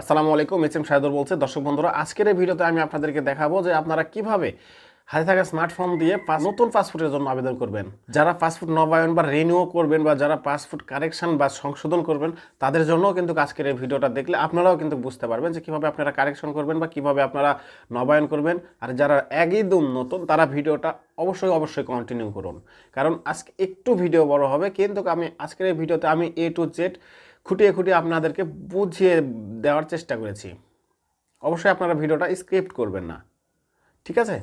আসসালামু আলাইকুম S M Shahidur বলছে। দর্শক বন্ধুরা, আজকের এই ভিডিওতে আমি আপনাদেরকে দেখাবো যে আপনারা কীভাবে হাতে থাকা স্মার্টফোন দিয়ে নতুন পাসপোর্টের জন্য আবেদন করবেন। যারা পাসপোর্ট নবায়ন বা রিনিউ করবেন বা যারা পাসপোর্ট কারেকশন বা সংশোধন করবেন, তাদের জন্য কিন্তু আজকের এই ভিডিওটা দেখলে আপনারাও কিন্তু বুঝতে পারবেন যে কীভাবে আপনারা কারেকশন করবেন বা কীভাবে আপনারা নবায়ন করবেন। আর যারা একদম নতুন, তারা ভিডিওটা অবশ্যই অবশ্যই কন্টিনিউ করুন। কারণ আজকে একটু ভিডিও বড় হবে, কিন্তু আমি আজকের এই ভিডিওতে আমি এ টু জেড খুঁটিয়ে খুঁটিয়ে আপনাদেরকে বুঝিয়ে দেওয়ার চেষ্টা করেছি। অবশ্যই আপনারা ভিডিওটা স্ক্রিপ্ট করবেন না। ঠিক আছে?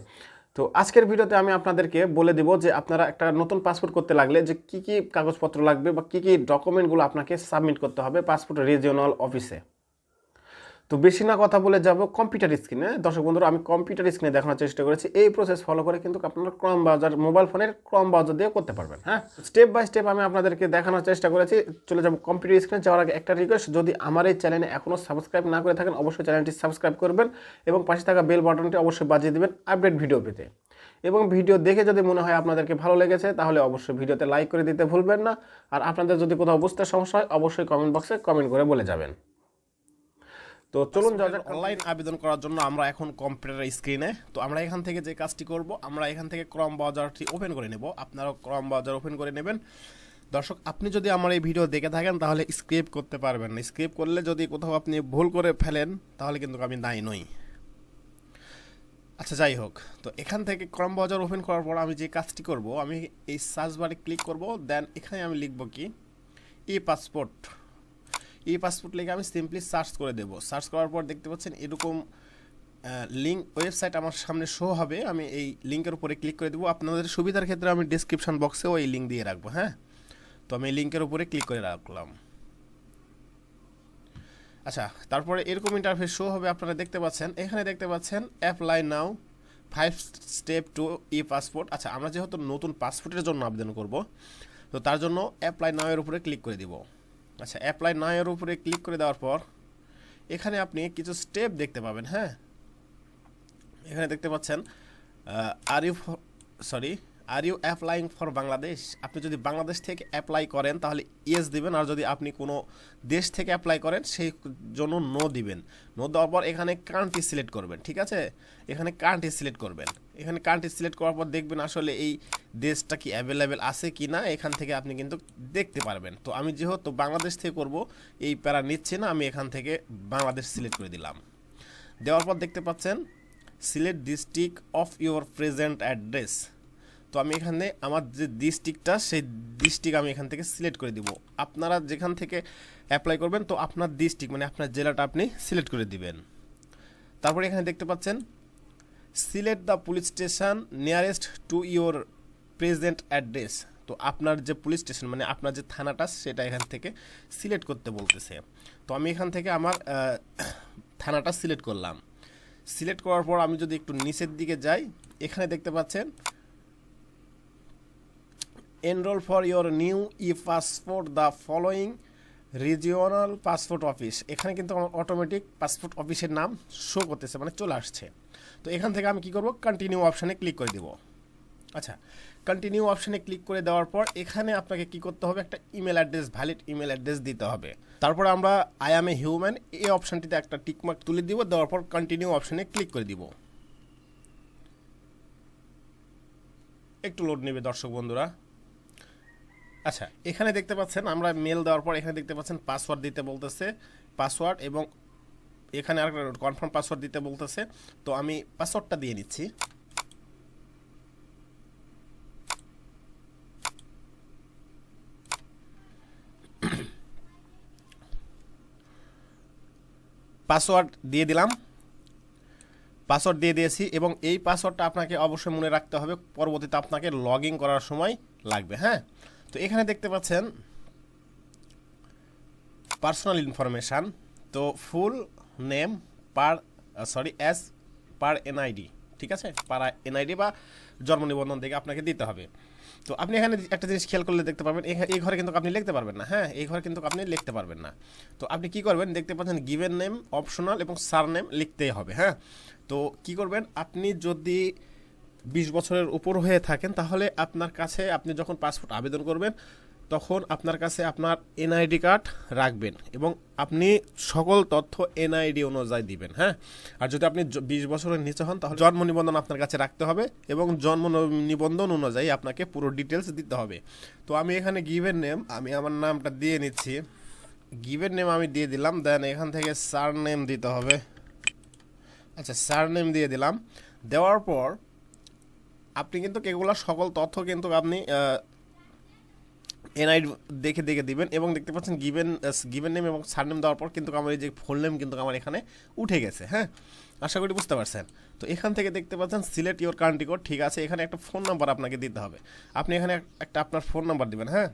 তো আজকের ভিডিওতে আমি আপনাদেরকে বলে দিব যে আপনারা একটা নতুন পাসপোর্ট করতে লাগলে যে কি কি কাগজপত্র লাগবে বা কি কি ডকুমেন্টগুলো আপনাকে সাবমিট করতে হবে পাসপোর্ট রিজিওনাল অফিসে। তো বেশি না কথা বলে যাব কম্পিউটার স্ক্রিনে দর্শক বন্ধুরা, আমি কম্পিউটার স্ক্রিনে দেখানোর চেষ্টা করেছি। এই প্রসেস ফলো করে কিন্তু আপনারা ক্রম ব্রাউজার মোবাইল ফোনের ক্রম ব্রাউজার দিয়ে করতে পারবেন হ্যাঁ? স্টেপ বাই স্টেপ আমি আপনাদেরকে দেখানোর চেষ্টা করেছি। চলে যাব কম্পিউটার স্ক্রিনে যাওয়ার আগে একটা রিকোয়েস্ট যদি আমার এই চ্যানেলে এখনও সাবস্ক্রাইব না করে থাকেন, অবশ্যই চ্যানেলটি সাবস্ক্রাইব করবেন এবং পাশে থাকা বেল বাটনটি অবশ্যই বাজিয়ে দেবেন আপডেট ভিডিও পেতে। এবং ভিডিও দেখে যদি মনে হয় আপনাদেরকে ভালো লেগেছে, তাহলে অবশ্যই ভিডিওতে লাইক করে দিতে ভুলবেন না। আর আপনাদের যদি কোথাও বুঝতে সমস্যা হয়, অবশ্যই কমেন্ট বক্সে কমেন্ট করে বলে যাবেন। তো চলুন যাক অনলাইন আবেদন করার জন্য আমরা এখন কম্পিউটার স্ক্রিনে তো আমরা এখান থেকে যে কাজটি করব আমরা এখান থেকে ক্রম ব্রাউজারটি ওপেন করে নেব। আপনারাও ক্রম ব্রাউজার ওপেন করে নেবেন। দর্শক আপনি যদি আমার এই ভিডিও দেখে থাকেন তাহলে স্ক্রিপ করতে পারবেন না। স্ক্রিপ করলে যদি কোথাও আপনি ভুল করে ফেলেন তাহলে কিন্তু আমি দায়ী নই। আচ্ছা যাই হোক। তো এখান থেকে ক্রম ব্রাউজার ওপেন করার পর আমি যে কাজটি করব আমি এই সার্চ বারে ক্লিক করব দেন এখানে আমি লিখব কি? ই পাসপোর্ট ই পাসপোর্ট লিখে আমি সিম্পলি সার্চ করে দেব। সার্চ করার পর দেখতে পাচ্ছেন এরকম লিঙ্ক ওয়েবসাইট আমার সামনে শো হবে। আমি এই লিঙ্কের উপরে ক্লিক করে দেবো। আপনাদের সুবিধার ক্ষেত্রে আমি ডিসক্রিপশন বক্সেও এই লিঙ্ক দিয়ে রাখব হ্যাঁ? তো আমি এই লিঙ্কের উপরে ক্লিক করে রাখলাম। আচ্ছা তারপরে এরকম ইন্টারফেস শো হবে, আপনারা দেখতে পাচ্ছেন। এখানে দেখতে পাচ্ছেন apply now five step to E passport আচ্ছা আমরা যেহেতু নতুন পাসপোর্টের জন্য আবেদন করব, তো তার জন্য অ্যাপ্লাই নাও এর উপরে ক্লিক করে দিব। আচ্ছা অ্যাপ্লাই নাইয়ের উপরে ক্লিক করে দেওয়ার পর, এখানে আপনি কিছু স্টেপ দেখতে পাবেন হ্যাঁ? এখানে দেখতে পাচ্ছেন are you sorry are you applying for Bangladesh আপনি যদি বাংলাদেশ থেকে অ্যাপ্লাই করেন, তাহলে ইয়েস দিবেন। আর যদি আপনি কোনো দেশ থেকে অ্যাপ্লাই করেন, সেই জন্য নো দিবেন। নো দেওয়ার পর এখানে কান্ট্রি সিলেক্ট করবেন, ঠিক আছে? এখানে কান্ট্রি সিলেক্ট করবেন। এখানে কান্ট্রি সিলেক্ট করার পর দেখবেন আসলে এই দেশটা কি অ্যাভেলেবেল আছে কি না এখান থেকে আপনি কিন্তু দেখতে পারবেন। তো আমি যেহেতু বাংলাদেশ থেকে করব, এই প্যারা নিচ্ছে না, আমি এখান থেকে বাংলাদেশ সিলেক্ট করে দিলাম। দেওয়ার পর দেখতে পাচ্ছেন select district of your present address তো আমি এখানে আমার যে ডিস্ট্রিক্টটা সেই ডিস্ট্রিক্ট আমি এখান থেকে সিলেক্ট করে দিব। আপনারা যেখান থেকে অ্যাপ্লাই করবেন, তো আপনার ডিস্ট্রিক্ট মানে আপনার জেলাটা আপনি সিলেক্ট করে দিবেন। তারপরে এখানে দেখতে পাচ্ছেন select the police station nearest to your present address তো আপনার যে পুলিশ স্টেশন মানে আপনার যে থানাটা, সেটা এখান থেকে সিলেক্ট করতে বলতেছে। তো আমি এখান থেকে আমার থানাটা সিলেক্ট করলাম। সিলেক্ট করার পর আমি যদি একটু নিচের দিকে যাই, এখানে দেখতে পাচ্ছেন enrol for your new E passport the following regional passport office এখানে কিন্তু আমার অটোমেটিক পাসপোর্ট অফিসের নাম শো করতেছে মানে চলে আসছে। তো এখান থেকে আমি কি করব? কন্টিনিউ অপশানে ক্লিক করে দেব। আচ্ছা কন্টিনিউ অপশানে ক্লিক করে দেওয়ার পর এখানে আপনাকে কি করতে হবে? একটা email address valid email address দিতে হবে। তারপর আমরা আই এম এ হিউম্যান এই অপশানটিতে একটা টিকমার্ক তুলে দিব, দেওয়ার পর কন্টিনিউ অপশানে ক্লিক করে দিব। একটু লোড নেবে দর্শক বন্ধুরা। আচ্ছা এখানে দেখতে পাচ্ছেন আমরা মেল দেওয়ার পর এখানে দেখতে পাচ্ছেন পাসওয়ার্ড দিতে বলতেছে পাসওয়ার্ড এবং এখানে আর কনফার্ম পাসওয়ার্ড দিতে বলতেছে। তো আমি পাসওয়ার্ডটা দিয়ে নিচ্ছি। পাসওয়ার্ড দিয়ে দিলাম। পাসওয়ার্ড দিয়ে দিয়েছি এবং এই পাসওয়ার্ডটা আপনাকে অবশ্যই মনে রাখতে হবে, পরবর্তীতে আপনাকে লগ করার সময় লাগবে হ্যাঁ? তো এখানে দেখতে পাচ্ছেন পার্সোনাল ইনফরমেশান তো full name per sorry as per NID ঠিক আছে? পার এনআইডি বা জন্ম নিবন্ধন থেকে আপনাকে দিতে হবে। তো আপনি এখানে একটা জিনিস খেয়াল করলে দেখতে পারবেন এই ঘরে কিন্তু আপনি লিখতে পারবেন না হ্যাঁ? এই ঘরে কিন্তু আপনি লিখতে পারবেন না। তো আপনি কি করবেন, দেখতে পাচ্ছেন গিভেন নেম অপশনাল এবং সার নেম লিখতেই হবে হ্যাঁ? তো কি করবেন, আপনি যদি বিশ বছরের উপর হয়ে থাকেন, তাহলে আপনার কাছে আপনি যখন পাসপোর্ট আবেদন করবেন, তখন আপনার কাছে আপনার এনআইডি কার্ড রাখবেন এবং আপনি সকল তথ্য এনআইডি অনুযায়ী দিবেন হ্যাঁ? আর যদি আপনি বিশ বছরের নিচে হন, তাহলে জন্ম নিবন্ধন আপনার কাছে রাখতে হবে এবং জন্ম নিবন্ধন অনুযায়ী আপনাকে পুরো ডিটেলস দিতে হবে। তো আমি এখানে গিভেন নেম আমি আমার নামটা দিয়ে নিচ্ছি। গিভেন নেম আমি দিয়ে দিলাম দেন এখান থেকে সার নেম দিতে হবে। আচ্ছা সার নেম দিয়ে দিলাম। দেওয়ার পর আপনি কিন্তু এগুলো সকল তথ্য কিন্তু আপনি এনআইডি দেখে দেখে দিবেন এবং দেখতে পাচ্ছেন গিভেন গিভেন নেম এবং সার নেম দেওয়ার পর কিন্তু আমার এই যে ফুল নেম কিন্তু আমার এখানে উঠে গেছে হ্যাঁ? আশা করি বুঝতে পারছেন। তো এখান থেকে দেখতে পাচ্ছেন সিলেক্ট ইওর কান্ট্রি কোড, ঠিক আছে? এখানে একটা ফোন নাম্বার আপনাকে দিতে হবে। আপনি এখানে একটা আপনার ফোন নাম্বার দিবেন হ্যাঁ?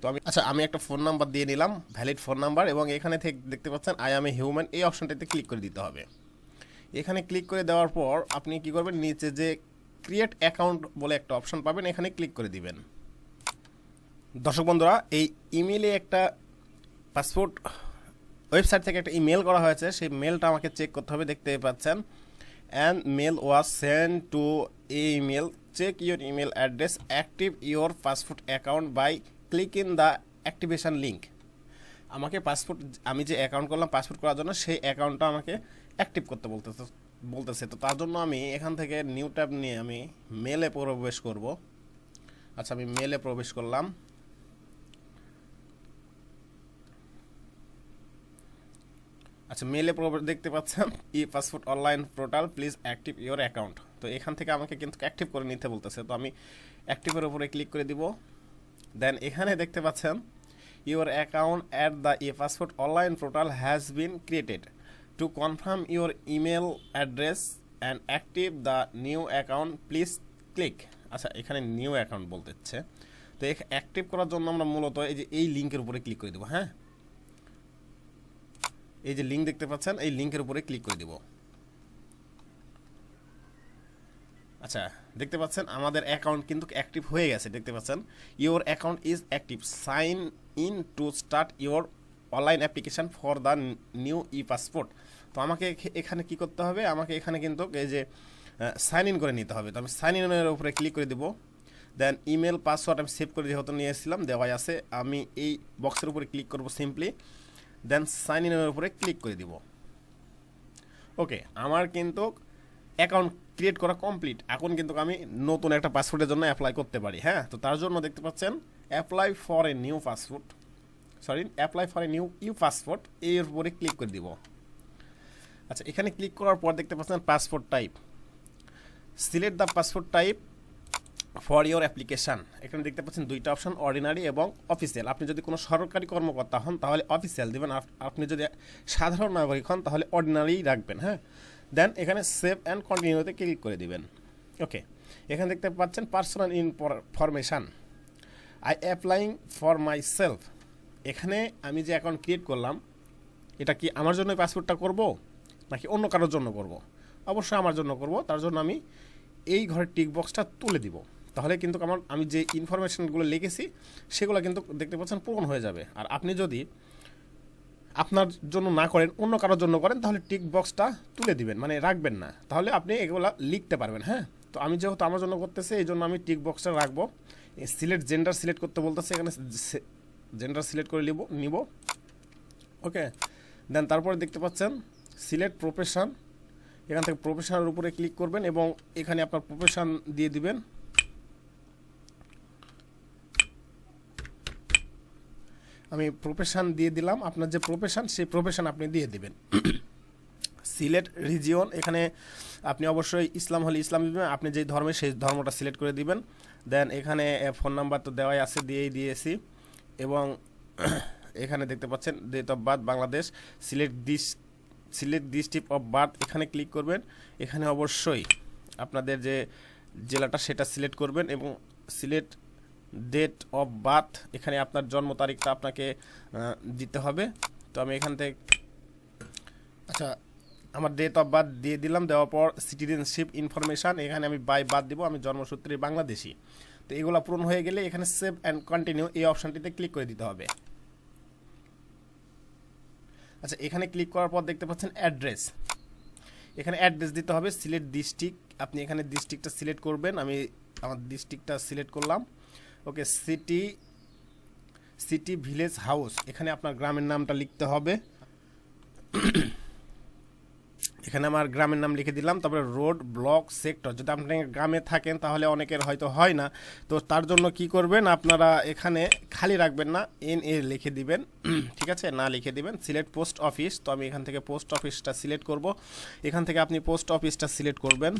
তো আমি আচ্ছা আমি একটা ফোন নাম্বার দিয়ে নিলাম, ভ্যালিড ফোন নাম্বার, এবং এখানে থেকে দেখতে পাচ্ছেন আই এ হিউম্যান, এই অপশনটাতে ক্লিক করে দিতে হবে। এখানে ক্লিক করে দেওয়ার পর আপনি কি করবেন, নিচে যে ক্রিয়েট অ্যাকাউন্ট বলে একটা অপশন পাবেন, এখানে ক্লিক করে দিবেন। দর্শক বন্ধুরা, এই ইমেলে একটা পাসপোর্ট ওয়েবসাইট থেকে একটা ইমেল করা হয়েছে, সেই মেলটা আমাকে চেক করতে হবে, দেখতে পাচ্ছেন। And mail was send to email check your email address active your passport account by click in the activation link আমাকে পাসপোর্ট আমি যে অ্যাকাউন্ট করলাম পাসপোর্ট করার জন্য, সেই অ্যাকাউন্টটা আমাকে অ্যাক্টিভ করতে বলতেছে। বলতেছে, তো তার জন্য আমি এখান থেকে নিউ ট্যাব নিয়ে আমি মেলে প্রবেশ করব। আচ্ছা আমি মেলে প্রবেশ করলাম। আচ্ছা মেলে প্রবেশ, দেখতে পাচ্ছেন, E passport online portal please active your account তো এখান থেকে আমাকে কিন্তু অ্যাক্টিভ করে নিতে বলতেছে। তো আমি অ্যাক্টিভের উপরে ক্লিক করে দিব। দেন এখানে দেখতে পাচ্ছেন your account at the E passport online portal has been created to confirm your email address and active the new account please click আচ্ছা এখানে নিউ অ্যাকাউন্ট বলতে হচ্ছে। তো অ্যাক্টিভ করার জন্য আমরা মূলত এই যে, এই লিঙ্কের উপরে ক্লিক করে দেবো হ্যাঁ? এই যে লিঙ্ক দেখতে পাচ্ছেন, এই লিঙ্কের উপরে ক্লিক করে দিব। আচ্ছা দেখতে পাচ্ছেন, আমাদের অ্যাকাউন্ট কিন্তু অ্যাক্টিভ হয়ে গেছে, দেখতে পাচ্ছেন। Your account is active sign in to start your online application for the new E passport তো আমাকে এখানে কি করতে হবে? আমাকে এখানে কিন্তু এই যে সাইন ইন করে নিতে হবে। তো আমি সাইন ইনের উপরে ক্লিক করে দেবো। দেন ইমেল পাসওয়ার্ড আমি সেভ করে যেহেতু নিয়ে এসেছিলাম, দেওয়াই আছে। আমি এই বক্সের উপরে ক্লিক করব সিম্পলি দেন সাইন ইনের উপরে ক্লিক করে দিব। ওকে আমার কিন্তু অ্যাকাউন্ট ক্রিয়েট করা কমপ্লিট এখন কিন্তু আমি নতুন একটা পাসপোর্টের জন্য অ্যাপ্লাই করতে পারি হ্যাঁ? তো তার জন্য দেখতে পাচ্ছেন apply for a new passport sorry apply for a new E passport এর উপরে ক্লিক করে দিব। আচ্ছা এখানে ক্লিক করার পর দেখতে পাচ্ছেন passport type select the passport type for your application এখানে দেখতে পাচ্ছেন দুইটা অপশন অর্ডিনারি এবং অফিসিয়াল আপনি যদি কোনো সরকারি কর্মকর্তা হন, তাহলে অফিসিয়াল দেবেন। আপনি যদি সাধারণ নাগরিক হন, তাহলে অর্ডিনারি রাখবেন হ্যাঁ? দেন এখানে সেভ অ্যান্ড কন্টিনিউতে ক্লিক করে দিবেন। ওকে এখানে দেখতে পাচ্ছেন personal information I applying for myself এখানে আমি যে অ্যাকাউন্ট ক্রিয়েট করলাম, এটা কি আমার জন্য পাসপোর্টটা করব? নাকি অন্য কারোর জন্য করব? অবশ্যই আমার জন্য করব, তার জন্য আমি এই ঘরের টিক বক্সটা তুলে দিব। তাহলে কিন্তু আমার, আমি যে ইনফরমেশনগুলো লিখেছি, সেগুলো কিন্তু দেখতে পাচ্ছেন পূরণ হয়ে যাবে। আর আপনি যদি আপনার জন্য না করেন, অন্য কারোর জন্য করেন, তাহলে টিক বক্সটা তুলে দিবেন মানে রাখবেন না। তাহলে আপনি এগুলা লিখতে পারবেন হ্যাঁ? তো আমি যেহেতু আমার জন্য করতেছি, এই জন্য আমি টিক বক্সটা রাখব। সিলেক্ট জেন্ডার সিলেক্ট করতে বলতেছে, এখানে জেন্ডার সিলেক্ট করে নিব নিব। ওকে দেন তারপরে দেখতে পাচ্ছেন সিলেক্ট প্রফেশন, এখান থেকে প্রফেশনের উপরে ক্লিক করবেন এবং এখানে আপনার প্রফেশন দিয়ে দিবেন। আমি প্রফেশন দিয়ে দিলাম, আপনার যে প্রফেশন, সেই প্রফেশন আপনি দিয়ে দিবেন। সিলেট রিজিয়ন এখানে আপনি অবশ্যই ইসলাম হলে ইসলাম দিবেন, আপনি যেই ধর্মে সেই ধর্মটা সিলেক্ট করে দিবেন। দেন এখানে ফোন নাম্বার তো দেওয়াই আছে, দিয়েই দিয়েছি। এবং এখানে দেখতে পাচ্ছেন date of birth Bangladesh select this select district of birth এখানে ক্লিক করবেন। এখানে অবশ্যই আপনাদের যে জেলাটা সেটা সিলেক্ট করবেন এবং সিলেক্ট ডেট অফ বার্থ এখানে আপনার জন্ম তারিখটা আপনাকে দিতে হবে। তো আমি এখান থেকে আচ্ছা আমার ডেট অফ বার্থ দিয়ে দিলাম, দেওয়ার পর সিটিজেনশিপ ইনফরমেশান এখানে আমি বাই বাদ দিব, আমি জন্মসূত্রে বাংলাদেশি। তো এগুলো পূরণ হয়ে গেলে এখানে সেভ অ্যান্ড কন্টিনিউ এই অপশানটিতে ক্লিক করে দিতে হবে। আচ্ছা এখানে ক্লিক করার পর দেখতে পাচ্ছেন অ্যাড্রেস এখানে অ্যাড্রেস দিতে হবে সিলেট ডিস্ট্রিক্ট আপনি এখানে ডিস্ট্রিক্টটা সিলেক্ট করবেন, আমি আমার ডিস্ট্রিক্টটা সিলেক্ট করলাম। Okay city city village house এখানে আপনার গ্রামের নামটা লিখতে হবে। এখানে আমার গ্রামের নাম লিখে দিলাম, তারপরে রোড, ব্লক, সেক্টর। যদি আপনি গ্রামে থাকেন, তাহলে অনেকের হয়তো হয় না। তো তার জন্য কি করবেন, আপনারা এখানে খালি রাখবেন না এন এ লিখে দিবেন, ঠিক আছে? না লিখে দিবেন, সিলেক্ট পোস্ট অফিস। তো আমি এখান থেকে পোস্ট অফিসটা সিলেক্ট করব। এখান থেকে আপনি পোস্ট অফিসটা সিলেক্ট করবেন।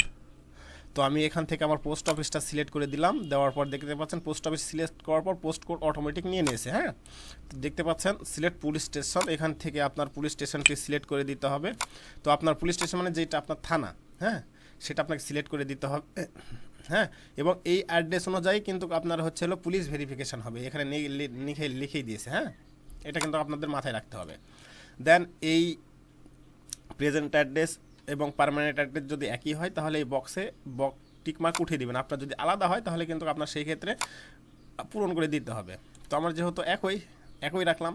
তো আমি এখান থেকে আমার পোস্ট অফিসটা সিলেক্ট করে দিলাম। দেওয়ার পর দেখতে পাচ্ছেন পোস্ট অফিস সিলেক্ট করার পর পোস্ট কোড অটোমেটিক নিয়ে নিয়েছে হ্যাঁ? তো দেখতে পাচ্ছেন সিলেক্ট পুলিশ স্টেশন এখান থেকে আপনার পুলিশ স্টেশনটি সিলেক্ট করে দিতে হবে। তো আপনার পুলিশ স্টেশন মানে যেটা আপনার থানা হ্যাঁ? সেটা আপনাকে সিলেক্ট করে দিতে হবে হ্যাঁ? এবং এই অ্যাড্রেস অনুযায়ী কিন্তু আপনার হচ্ছে হলো পুলিশ ভেরিফিকেশান হবে। এখানে লিখে, লিখেই দিয়েছে হ্যাঁ? এটা কিন্তু আপনাদের মাথায় রাখতে হবে। দেন এই প্রেজেন্ট অ্যাড্রেস এবং পার্মানেন্ট অ্যাড্রেস যদি একই হয়, তাহলে এই বক্সে বক টিকমার্ক উঠিয়ে দেবেন। আপনার যদি আলাদা হয়, তাহলে কিন্তু আপনার সেই ক্ষেত্রে পূরণ করে দিতে হবে। তো আমার যেহেতু একই একই রাখলাম।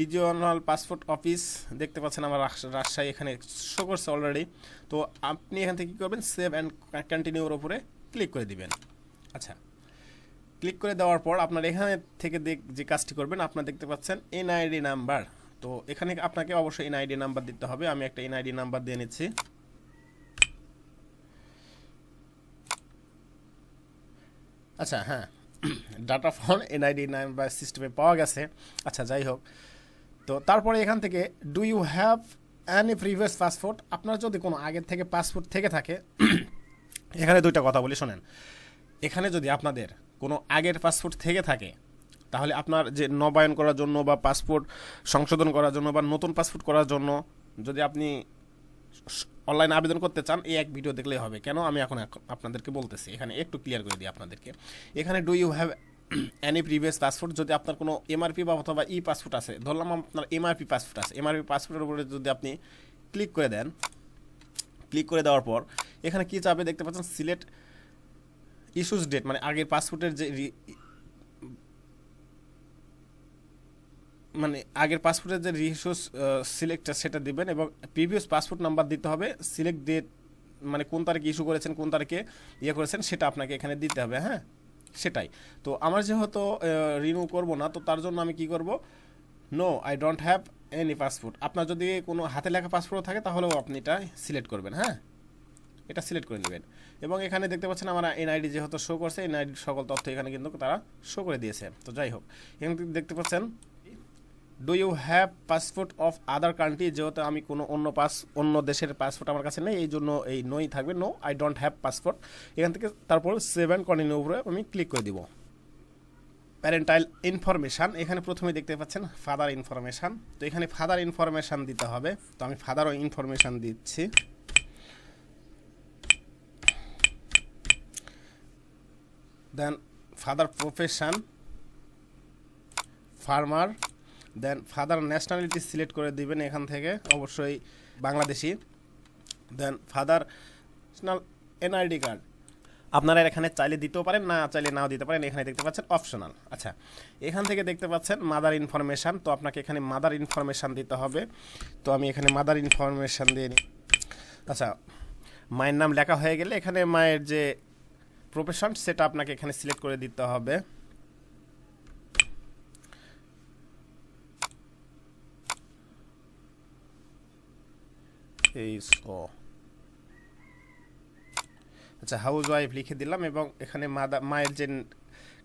রিজিওনাল পাসপোর্ট অফিস দেখতে পাচ্ছেন আমার রাজশাহী এখানে শো করছে অলরেডি তো আপনি এখান থেকে কী করবেন? সেভ অ্যান্ড কন্টিনিউর ওপরে ক্লিক করে দিবেন। আচ্ছা ক্লিক করে দেওয়ার পর আপনার এখানে থেকে দেখ, যে কাজটি করবেন, আপনার দেখতে পাচ্ছেন এনআইডি নাম্বার তো এখানে আপনাকে অবশ্যই এনআইডি নাম্বার দিতে হবে। আমি একটা এনআইডি নাম্বার দিয়ে নিচ্ছি। আচ্ছা হ্যাঁ। ডাটা ফোন এনআইডি নাম্বার সিস্টেমে পাওয়া গেছে। আচ্ছা যাই হোক। তো তারপরে এখান থেকে do you have any previous passport আপনার যদি কোনো আগের থেকে পাসপোর্ট থেকে থাকে, এখানে দুইটা কথা বলি, শোনেন। এখানে যদি আপনাদের কোনো আগের পাসপোর্ট থেকে থাকে তাহলে আপনার যে নবায়ন করার জন্য বা পাসপোর্ট সংশোধন করার জন্য বা নতুন পাসপোর্ট করার জন্য যদি আপনি অনলাইনে আবেদন করতে চান, এই এক ভিডিও দেখলেই হবে। কেন? আমি এখন আপনাদেরকে বলতেছি। এখানে একটু ক্লিয়ার করে দিই আপনাদেরকে। এখানে do you have any previous passport যদি আপনার কোনো এমআরপি বা অথবা ই পাসপোর্ট আছে, ধরলাম আপনার এমআরপি পাসপোর্ট আছে। এমআরপি পাসপোর্টের উপরে যদি আপনি ক্লিক করে দেন ক্লিক করে দেওয়ার পর, এখানে কী চাবে দেখতে পাচ্ছেন? সিলেক্ট ইস্যুস ডেট মানে আগের পাসপোর্টের যে মানে আগের পাসপোর্টের যে রিসোর্স সিলেক্টটা সেটা দিবেন এবং প্রিভিয়াস পাসপোর্ট নাম্বার দিতে হবে সিলেক্ট ডেট মানে কোন তারিখে ইস্যু করেছেন, কোন তারিখে ইয়ে করেছেন, সেটা আপনাকে এখানে দিতে হবে হ্যাঁ? সেটাই। তো আমার যেহেতু রিনিউ করব না, তো তার জন্য আমি কি করব? No I don't have any passport আপনার যদি কোনো হাতে লেখা পাসপোর্ট থাকে, তাহলেও আপনি এটা সিলেক্ট করবেন হ্যাঁ? এটা সিলেক্ট করে নেবেন। এবং এখানে দেখতে পাচ্ছেন আমার এনআইডি যেহেতু শো করছে এনআইডির সকল তথ্য এখানে কিন্তু তারা শো করে দিয়েছে। তো যাই হোক, এখানে দেখতে পাচ্ছেন do you have passport of other country যেহেতু আমি কোনো অন্য পাস, অন্য দেশের পাসপোর্ট আমার কাছে নেই, এই জন্য এই নই থাকবে। No I don't have passport এখান থেকে তারপর সেভেন কন্টিনিউ উপরে আমি ক্লিক করে দিব। প্যারেন্টাইল ইনফরমেশান এখানে প্রথমে দেখতে পাচ্ছেন ফাদার ইনফরমেশান তো এখানে ফাদার ইনফরমেশান দিতে হবে। তো আমি ফাদারও ইনফরমেশান দিচ্ছি। Then father profession farmer then father nationality select করে দিবেন এখান থেকে, অবশ্যই Bangladeshi. Then father national NID card আপনারা এখানে চাইলে দিতেও পারেন, না চাইলে নাও দিতে পারেন, এখানে দেখতে পাচ্ছেন অপশনাল আচ্ছা এখান থেকে দেখতে পাচ্ছেন মাদার ইনফরমেশান তো আপনাকে এখানে মাদার ইনফরমেশান দিতে হবে। তো আমি এখানে মাদার ইনফরমেশান দিয়ে নিই। আচ্ছা মায়ের নাম লেখা হয়ে গেলে এখানে মায়ের যে প্রফেশন সেটা আপনাকে এখানে সিলেক্ট করে দিতে হবে। এই ও আচ্ছা হাউস ওয়াইফ লিখে দিলাম এবং এখানে মাদা মায়ের যে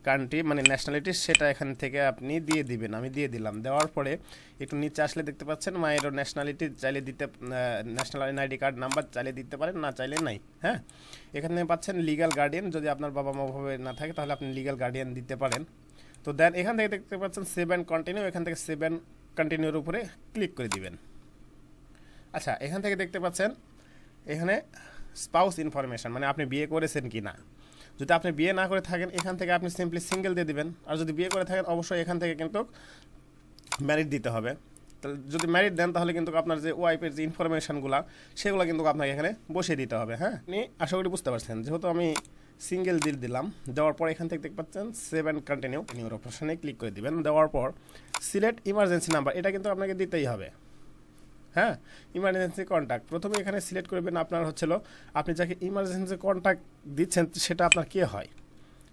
কান্ট্রি মানে ন্যাশনালিটি সেটা এখান থেকে আপনি দিয়ে দিবেন। আমি দিয়ে দিলাম। দেওয়ার পরে একটু নিচে আসলে দেখতে পাচ্ছেন, মায়েরও ন্যাশনালিটি চাইলে দিতে ন্যাশনাল এনআইডি কার্ড নাম্বার চাইলে দিতে পারেন, না চাইলে নাই হ্যাঁ? এখানে পাচ্ছেন লিগ্যাল গার্ডিয়ান যদি আপনার বাবা মা ভাবে না থাকে, তাহলে আপনি লিগ্যাল গার্ডিয়ান দিতে পারেন। তো দেন এখান থেকে দেখতে পাচ্ছেন সেভেন কন্টিনিউ এখান থেকে সেভেন কন্টিনিউর উপরে ক্লিক করে দিবেন। আচ্ছা এখান থেকে দেখতে পাচ্ছেন, এখানে স্পাউস ইনফরমেশন মানে আপনি বিয়ে করেছেন কি না যদি আপনি বিয়ে না করে থাকেন, এখান থেকে আপনি সিম্পলি সিঙ্গেল দিয়ে দিবেন। আর যদি বিয়ে করে থাকেন, অবশ্যই এখান থেকে কিন্তু ম্যারিড দিতে হবে। তাহলে যদি ম্যারিড দেন, তাহলে কিন্তু আপনার যে ওয়াইফের যে ইনফরমেশনগুলো সেগুলো কিন্তু আপনাকে এখানে বসিয়ে দিতে হবে হ্যাঁ? আপনি আশা করি বুঝতে পারছেন, যেহেতু আমি সিঙ্গেল দিল দিলাম, দেওয়ার পর এখান থেকে দেখতে পাচ্ছেন সেভেন কন্টিনিউ নিউর অপশনে ক্লিক করে দিবেন। দেওয়ার পর সিলেক্ট ইমার্জেন্সি নাম্বার এটা কিন্তু আপনাকে দিতেই হবে। হ্যাঁ ইমার্জেন্সি কন্ট্যাক্ট প্রথমে এখানে সিলেক্ট করবেন আপনার হচ্ছিল আপনি যাকে ইমার্জেন্সি কন্ট্যাক্ট দিচ্ছেন, সেটা আপনার কে হয়?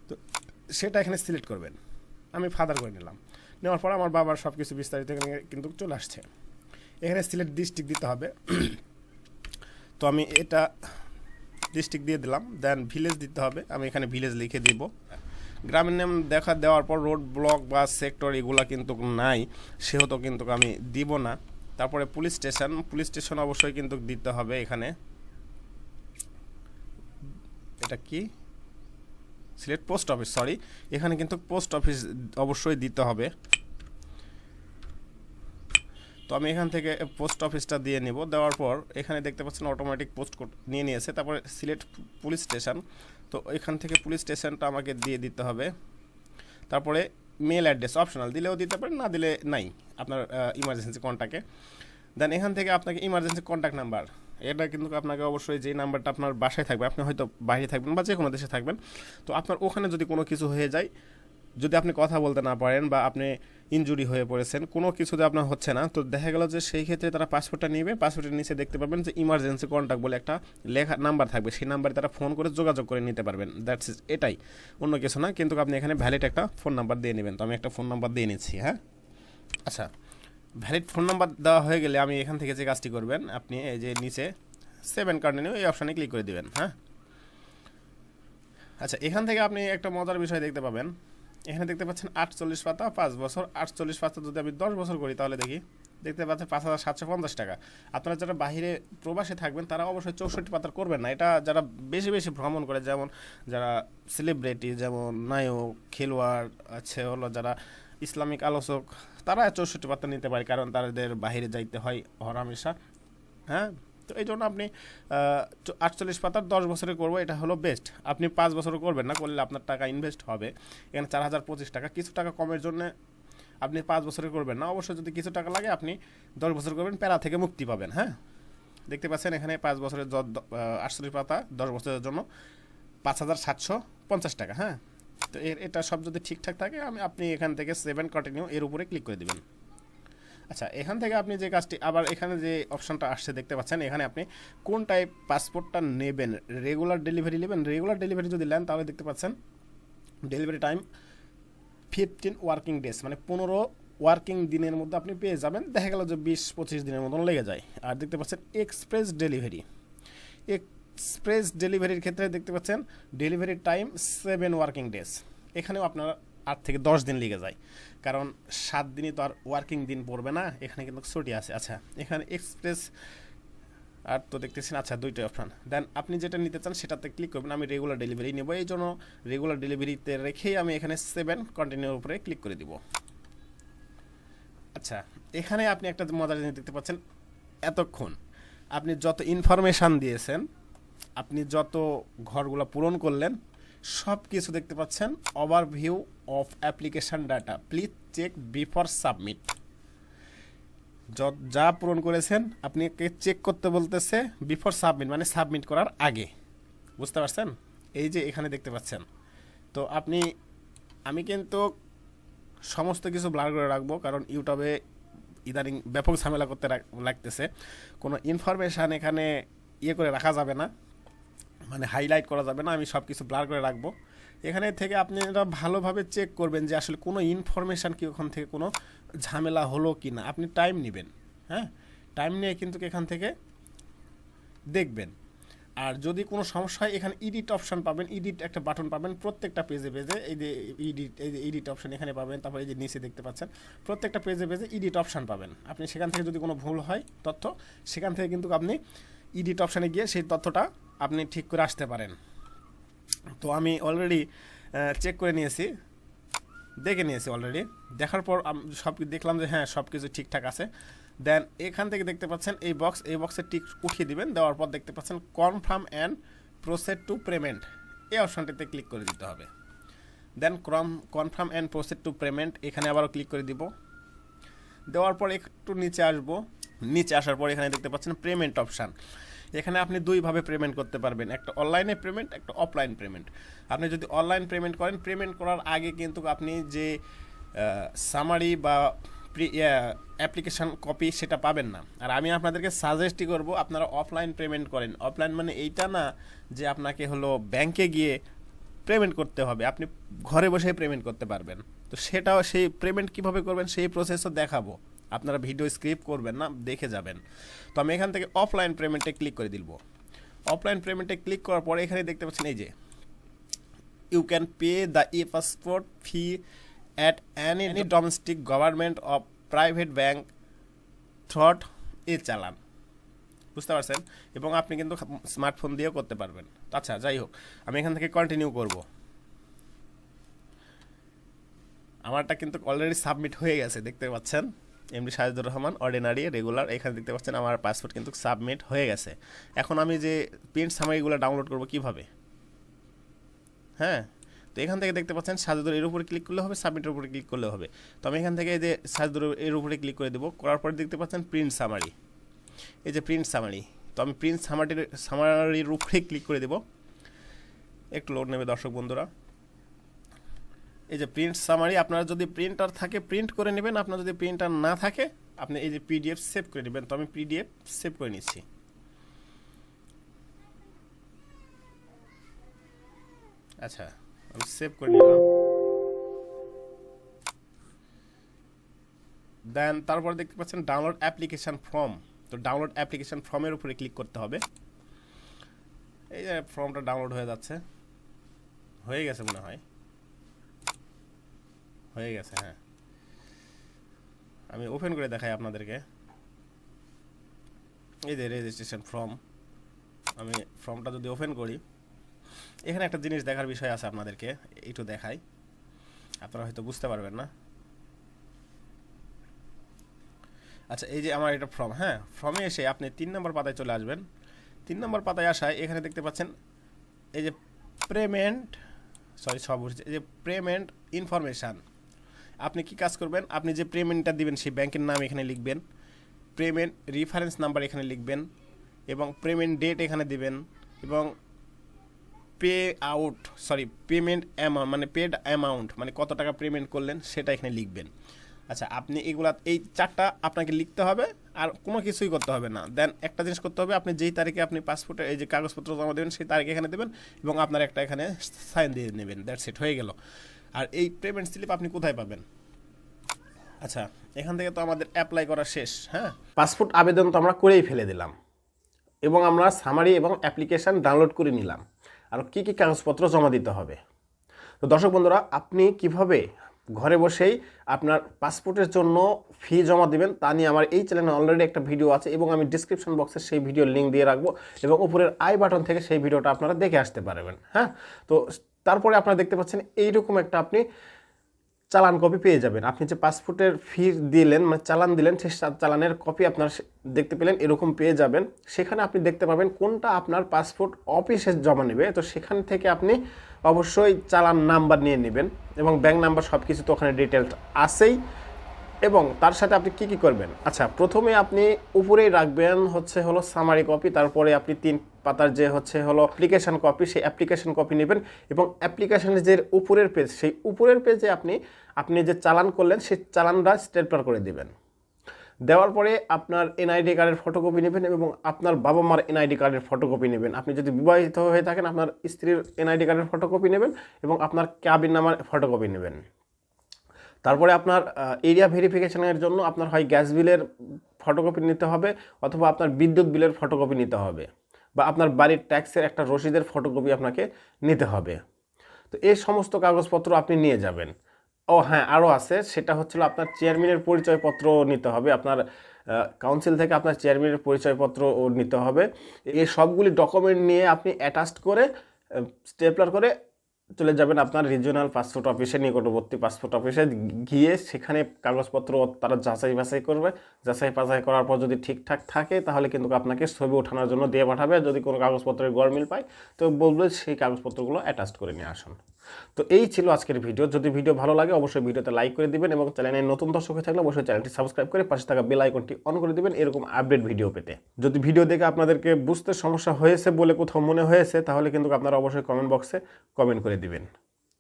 তো সেটা এখানে সিলেক্ট করবেন। আমি ফাদার করে নিলাম। নেওয়ার পর আমার বাবার সব কিছু বিস্তারিত এখানে কিন্তু চলে আসছে। এখানে সিলেক্ট ডিস্ট্রিক্ট দিতে হবে। তো আমি এটা ডিস্ট্রিক্ট দিয়ে দিলাম। দেন ভিলেজ দিতে হবে। আমি এখানে ভিলেজ লিখে দিব। গ্রামের নাম দেখা দেওয়ার পর রোড ব্লক বা সেক্টর এগুলা কিন্তু নাই। সেহেতু কিন্তু আমি দিব না। তারপরে পুলিশ স্টেশন পুলিশ স্টেশন অবশ্যই কিন্তু দিতে হবে এখানে। এটা কি? সিলেট পোস্ট অফিস সরি এখানে কিন্তু পোস্ট অফিস অবশ্যই দিতে হবে। তো আমি এখান থেকে পোস্ট অফিসটা দিয়ে নিব। দেওয়ার পর এখানে দেখতে পাচ্ছেন অটোমেটিক পোস্ট নিয়ে নিয়েছে। তারপরে সিলেট পুলিশ স্টেশন। তো এখান থেকে পুলিশ স্টেশনটা আমাকে দিয়ে দিতে হবে। তারপরে মেল অ্যাড্রেস অপশনাল দিলেও দিতে পারেন, না দিলে নাই। আপনার ইমার্জেন্সি কন্ট্যাক্টে দেন এখান থেকে আপনাকে ইমার্জেন্সি কন্ট্যাক্ট নাম্বার এটা কিন্তু আপনাকে অবশ্যই যে নাম্বারটা আপনার বাসায় থাকবে, আপনি হয়তো বাইরে থাকবেন বা যে কোনো দেশে থাকবেন। তো আপনার ওখানে যদি কোনো কিছু হয়ে যায় যদি আপনি কথা বলতে না পারেন বা আপনি ইনজুরি হয়ে পড়েছেন, কোনো কিছুতে আপনার হচ্ছে না। তো দেখা গেল যে সেই ক্ষেত্রে তারা পাসপোর্টটা নেবে পাসপোর্টের নিচে দেখতে পারবেন যে ইমার্জেন্সি কন্ট্যাক্ট বলে একটা লেখা নাম্বার থাকবে। সেই নাম্বারে তারা ফোন করে যোগাযোগ করে নিতে পারবেন। দ্যাটস ইজ এটাই। অন্য কিছু না, কিন্তু আপনি এখানে ভ্যালিড একটা ফোন নাম্বার দিয়ে নেবেন। তো আমি একটা ফোন নাম্বার দিয়ে নিচ্ছি হ্যাঁ? আচ্ছা ভ্যালিড ফোন নাম্বার দেওয়া হয়ে গেলে আমি এখান থেকে যে কাজটি করবেন, আপনি এই যে নিচে সেভেন কন্টিনিউ এই অপশানে ক্লিক করে দিবেন হ্যাঁ? আচ্ছা এখান থেকে আপনি একটা মজার বিষয় দেখতে পাবেন। এখানে দেখতে পাচ্ছেন আটচল্লিশ পাতা, পাঁচ বছর। আটচল্লিশ পাতা যদি আমি দশ বছর করি তাহলে দেখি, দেখতে পাচ্ছেন পাঁচ হাজার সাতশো পঞ্চাশ টাকা। আপনারা যারা বাইরে প্রবাসে থাকবেন, তারা অবশ্যই চৌষট্টি পাতার করবেন না। এটা যারা বেশি বেশি ভ্রমণ করে, যেমন যারা সেলিব্রিটি যেমন নায়ক, খেলোয়াড় আছে, হলো যারা ইসলামিক আলোচক, তারা চৌষট্টি পাতা নিতে পারে, কারণ তাদের বাইরে যাইতে হয় হরামেশা হ্যাঁ? তো এই জন্য আপনি আটচল্লিশ পাতার দশ বছরে করব, এটা হলো বেস্ট আপনি পাঁচ বছরে করবেন না, করলে আপনার টাকা ইনভেস্ট হবে। এখানে চার হাজার পঁচিশ টাকা, কিছু টাকা কমের জন্য আপনি পাঁচ বছরে করবেন না। অবশ্যই যদি কিছু টাকা লাগে, আপনি দশ বছর করবেন, প্যারা থেকে মুক্তি পাবেন হ্যাঁ? দেখতে পাচ্ছেন এখানে পাঁচ বছরের আটচল্লিশ পাতা, দশ বছরের জন্য পাঁচ হাজার সাতশো পঞ্চাশ টাকা হ্যাঁ? তো এর, এটা সব যদি ঠিকঠাক থাকে, আমি, আপনি এখান থেকে সেভেন কন্টিনিউ এর উপরে ক্লিক করে দেবেন। আচ্ছা এখান থেকে আপনি যে কাজটি, আবার এখানে যে অপশনটা আসছে, দেখতে পাচ্ছেন, এখানে আপনি কোন টাইপ পাসপোর্টটা নেবেন? রেগুলার ডেলিভারি নেবেন? রেগুলার ডেলিভারি যদি নেন, তাহলে দেখতে পাচ্ছেন delivery time fifteen working days মানে পনেরো ওয়ার্কিং দিনের মধ্যে আপনি পেয়ে যাবেন। দেখা গেল যে বিশ পঁচিশ দিনের মতন লেগে যায়। আর দেখতে পাচ্ছেন এক্সপ্রেস ডেলিভারি এক্সপ্রেস ডেলিভারির ক্ষেত্রে দেখতে পাচ্ছেন delivery time seven working days এখানেও আপনার আট থেকে দশ দিন লেগে যায়। কারণ সাত দিনই তো আর ওয়ার্কিং দিন পড়বে না, এখানে কিন্তু ছুটি আছে। আচ্ছা এখানে এক্সপ্রেস আর তো দেখতেছেন আচ্ছা দুইটা অপশান দেন আপনি যেটা নিতে চান সেটাতে ক্লিক করবেন, আমি রেগুলার ডেলিভারি নেব। এই জন্য রেগুলার ডেলিভারিতে রেখেই আমি এখানে সেভেন কন্টিনিউর উপরে ক্লিক করে দিব। আচ্ছা এখানে আপনি একটা মজার জিনিস দেখতে পাচ্ছেন। এতক্ষণ আপনি যত ইনফরমেশান দিয়েছেন, আপনি যত ঘরগুলো পূরণ করলেন সব কিছু দেখতে পাচ্ছেন। Overview of application data please check before submit যা পূরণ করেছেন, আপনি চেক করতে বলতেছে বিফোর সাবমিট মানে সাবমিট করার আগে। বুঝতে পারছেন? এই যে এখানে দেখতে পাচ্ছেন। তো আপনি, আমি কিন্তু সমস্ত কিছু ব্লার করে রাখব, কারণ ইউটিউবে ইদানিং ব্যাপক ঝামেলা করতে লাগতেছে। কোনো ইনফরমেশান এখানে ইয়ে করে রাখা যাবে না। মানে হাইলাইট করা যাবে না, আমি সব কিছু ব্লার করে রাখব। এখানে থেকে আপনি এটা ভালোভাবে চেক করবেন যে আসলে কোনো ইনফরমেশান কি ওখান থেকে কোনো ঝামেলা হলো কি না আপনি টাইম নেবেন হ্যাঁ? টাইম নিয়ে কিন্তু এখান থেকে দেখবেন। আর যদি কোনো সমস্যা হয়, এখানে ইডিট অপশান পাবেন ইডিট একটা বাটন পাবেন প্রত্যেকটা পেজে পেজে এই যে ইডিট এই যে ইডিট অপশান এখানে পাবেন, তারপর এই যে নিচে দেখতে পাচ্ছেন, প্রত্যেকটা পেজে পেজে ইডিট অপশান পাবেন। আপনি সেখান থেকে যদি কোনো ভুল হয়, তথ্য, সেখান থেকে কিন্তু আপনি ইডিট অপশানে গিয়ে সেই তথ্যটা আপনি ঠিক করে আসতে পারেন। তো আমি অলরেডি চেক করে নিয়েছি। দেখে নিয়েছি অলরেডি দেখার পর সব দেখলাম যে হ্যাঁ সব কিছু ঠিকঠাক আছে। দেন এখান থেকে দেখতে পাচ্ছেন এই বক্স এই বক্সে টিক উঠিয়ে দিবেন। দেওয়ার পর দেখতে পাচ্ছেন confirm and proceed to payment এই অপশানটিতে ক্লিক করে দিতে হবে। দেন ক্রম confirm and proceed to payment এখানে আবারও ক্লিক করে দিব। দেওয়ার পর একটু নিচে আসব। নিচে আসার পর এখানে দেখতে পাচ্ছেন পেমেন্ট অপশান এখানে আপনি দুইভাবে পেমেন্ট করতে পারবেন। একটা অনলাইনে পেমেন্ট একটা অফলাইন পেমেন্ট আপনি যদি অনলাইন পেমেন্ট করেন পেমেন্ট করার আগে কিন্তু আপনি যে সামারি বা অ্যাপ্লিকেশান কপি সেটা পাবেন না। আর আমি আপনাদেরকে সাজেস্টই করব, আপনারা অফলাইন পেমেন্ট করেন। অফলাইন মানে এইটা না যে আপনাকে হলো ব্যাংকে গিয়ে পেমেন্ট করতে হবে। আপনি ঘরে বসে পেমেন্ট করতে পারবেন। তো সেটাও সেই পেমেন্ট কীভাবে করবেন, সেই প্রসেসও দেখাবো। আপনারা ভিডিও স্ক্রিপ্ট করবেন না দেখে যাবেন। তো আমি এখান থেকে অফলাইন পেমেন্টে ক্লিক করে দিব অফলাইন পেমেন্টে ক্লিক করার পরে এখানে দেখতে পাচ্ছেন এই যে you can pay the e-passport fee at any, any domestic government or private bank through এ চালান। বুঝতে পারছেন? এবং আপনি কিন্তু স্মার্টফোন দিয়েও করতে পারবেন। আচ্ছা যাই হোক আমি এখান থেকে কন্টিনিউ করব। আমারটা কিন্তু অলরেডি সাবমিট হয়ে গেছে দেখতে পাচ্ছেন? MD Shahidur Rahman ordinary regular এখানে দেখতে পাচ্ছেন আমার পাসপোর্ট কিন্তু সাবমিট হয়ে গেছে। এখন আমি যে প্রিন্ট সামারিগুলো ডাউনলোড করব কীভাবে? হ্যাঁ? তো এখান থেকে দেখতে পাচ্ছেন সাজুদুর এর উপরে ক্লিক করলে হবে সাবমিটের উপরে ক্লিক করলে হবে। তো আমি এখান থেকে এই যে সাজুদুর এর উপরে ক্লিক করে দেবো, করার পরে দেখতে পাচ্ছেন প্রিন্ট সামারি এই যে প্রিন্ট সামারি তো আমি প্রিন্ট সামারির সামারির উপরে ক্লিক করে দেবো। একটু লোড নেবে দর্শক বন্ধুরা। এই যে প্রিন্ট সামারি আপনার যদি প্রিন্টার থাকে প্রিন্ট করে নেবেন। আপনার যদি প্রিন্টার না থাকে, আপনি এই যে পিডিএফ সেভ করে নেবেন। তো আমি পিডিএফ সেভ করে নিচ্ছি। আচ্ছা আমি সেভ করে নিলাম। দেন তারপর দেখতে পাচ্ছেন ডাউনলোড অ্যাপ্লিকেশন ফর্ম তো ডাউনলোড অ্যাপ্লিকেশন ফর্মের উপরে ক্লিক করতে হবে। এই যে ফর্মটা ডাউনলোড হয়ে যাচ্ছে। হয়ে গেছে মনে হয়। হয়ে গেছে হ্যাঁ। আমি ওপেন করে দেখাই আপনাদেরকে। এই যে রেজিস্ট্রেশন ফর্ম আমি ফর্মটা যদি ওপেন করি, এখানে একটা জিনিস দেখার বিষয় আছে আপনাদেরকে, একটু দেখাই। আপনারা হয়তো বুঝতে পারবেন না। আচ্ছা এই যে আমার এটা ফর্ম হ্যাঁ ফর্মে এসে আপনি তিন নম্বর পাতায় চলে আসবেন। তিন নম্বর পাতায় আসায় এখানে দেখতে পাচ্ছেন, এই যে পেমেন্ট সরি সব এই যে পেমেন্ট ইনফরমেশান আপনি কি কাজ করবেন? আপনি যে পেমেন্টটা দিবেন, সেই ব্যাংকের নাম এখানে লিখবেন। পেমেন্ট রেফারেন্স নাম্বার এখানে লিখবেন এবং পেমেন্ট ডেট এখানে দিবেন এবং pay out sorry payment amount মানে পেড অ্যামাউন্ট মানে কত টাকা পেমেন্ট করলেন সেটা এখানে লিখবেন। আচ্ছা আপনি এগুলা, এই চারটা আপনাকে লিখতে হবে আর কোনো কিছুই করতে হবে না। দেন একটা জিনিস করতে হবে, আপনি যেই তারিখে আপনি পাসপোর্টের এই যে কাগজপত্র জমা দেবেন, সেই তারিখে এখানে দেবেন এবং আপনার একটা এখানে সাইন দিয়ে নেবেন। দ্যাটস ইট হয়ে গেল। আর এই পেমেন্ট স্লিপ আপনি কোথায় পাবেন? আচ্ছা এখান থেকে তো আমাদের অ্যাপ্লাই করা শেষ হ্যাঁ? পাসপোর্ট আবেদন তো আমরা করেই ফেলে দিলাম এবং আমরা সামারি এবং অ্যাপ্লিকেশান ডাউনলোড করে নিলাম। আর কী কী কাগজপত্র জমা দিতে হবে? তো দর্শক বন্ধুরা, আপনি কীভাবে ঘরে বসেই আপনার পাসপোর্টের জন্য ফি জমা দিবেন তা নিয়ে আমার এই চ্যানেলে অলরেডি একটা ভিডিও আছে এবং আমি ডিসক্রিপশন বক্সে সেই ভিডিওর লিঙ্ক দিয়ে রাখব এবং উপরের আই বাটন থেকে সেই ভিডিওটা আপনারা দেখে আসতে পারবেন হ্যাঁ? তো তারপরে আপনারা দেখতে পাচ্ছেন এইরকম একটা আপনি চালান কপি পেয়ে যাবেন। আপনি যে পাসপোর্টের ফি দিলেন মানে চালান দিলেন সে চালানের কপি আপনার দেখতে পেলেন, এরকম পেয়ে যাবেন। সেখানে আপনি দেখতে পাবেন কোনটা আপনার পাসপোর্ট অফিসে জমা নেবে। তো সেখান থেকে আপনি অবশ্যই চালান নাম্বার নিয়ে নেবেন এবং ব্যাংক নাম্বার সব কিছু তো ওখানে ডিটেলস আছেই। এবং তার সাথে আপনি কি কি করবেন? আচ্ছা প্রথমে আপনি উপরেই রাখবেন হচ্ছে হলো সামারি কপি তারপরে আপনি তিন পাতার যে হচ্ছে হলো অ্যাপ্লিকেশন কপি সেই অ্যাপ্লিকেশন কপি নেবেন এবং অ্যাপ্লিকেশনের যে উপরের পেজ সেই উপরের পেজে আপনি আপনি যে চালান করলেন, সেই চালানটা স্টেটপার করে দিবেন। দেওয়ার পরে আপনার এনআইডি কার্ডের ফটোকপি নেবেন এবং আপনার বাবা মার এনআইডি কার্ডের ফটোকপি নেবেন। আপনি যদি বিবাহিত হয়ে থাকেন, আপনার স্ত্রীর এনআইডি কার্ডের ফটোকপি নেবেন এবং আপনার ক্যাবিন নামার ফটোকপি নেবেন। তারপরে আপনার এরিয়া ভেরিফিকেশনের জন্য আপনার হয় গ্যাস বিলের ফটোকপি নিতে হবে অথবা আপনার বিদ্যুৎ বিলের ফটোকপি নিতে হবে বা আপনার বাড়ির ট্যাক্সের একটা রসিদের ফটোকপি আপনাকে নিতে হবে। তো এই সমস্ত কাগজপত্র আপনি নিয়ে যাবেন। ও হ্যাঁ আরও আছে, সেটা হচ্ছিল আপনার চেয়ারম্যানের পরিচয়পত্র নিতে হবে, আপনার কাউন্সিল থেকে আপনার চেয়ারম্যানের পরিচয়পত্র নিতে হবে। এই সবগুলি ডকুমেন্ট নিয়ে আপনি অ্যাটাচড করে স্টেপলার করে চলে যাবেন আপনার রিজিওনাল পাসপোর্ট অফিসে নিকটবর্তী পাসপোর্ট অফিসে গিয়ে সেখানে কাগজপত্র তারা যাচাই বাছাই করবে। যাচাই বাছাই করার পর যদি ঠিকঠাক থাকে, তাহলে কিন্তু আপনাকে ছবি ওঠানোর জন্য দিয়ে পাঠাবে। যদি কোনো কাগজপত্রের গড়মিল পায়, তো বলবে সেই কাগজপত্রগুলো অ্যাটাচ করে নিয়ে আসুন। তো এই ছিল আজকের ভিডিও। যদি ভিডিও ভালো লাগে, অবশ্যই ভিডিওতে লাইক করে দিবেন এবং চ্যানেলে নতুন দর্শক হয়ে থাকলে অবশ্যই চ্যানেলটি সাবস্ক্রাইব করে পাশে থাকা বেল আইকনটি অন করে দিবেন, এরকম আপডেট ভিডিও পেতে। যদি ভিডিও দেখে আপনাদেরকে বুঝতে সমস্যা হয়েছে বলে কোথাও মনে হয়েছে, তাহলে কিন্তু আপনারা অবশ্যই কমেন্ট বক্সে কমেন্ট করে দিবেন।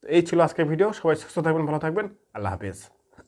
তো এই ছিল আজকের ভিডিও সবাই সুস্থ থাকবেন, ভালো থাকবেন। আল্লাহ হাফিজ।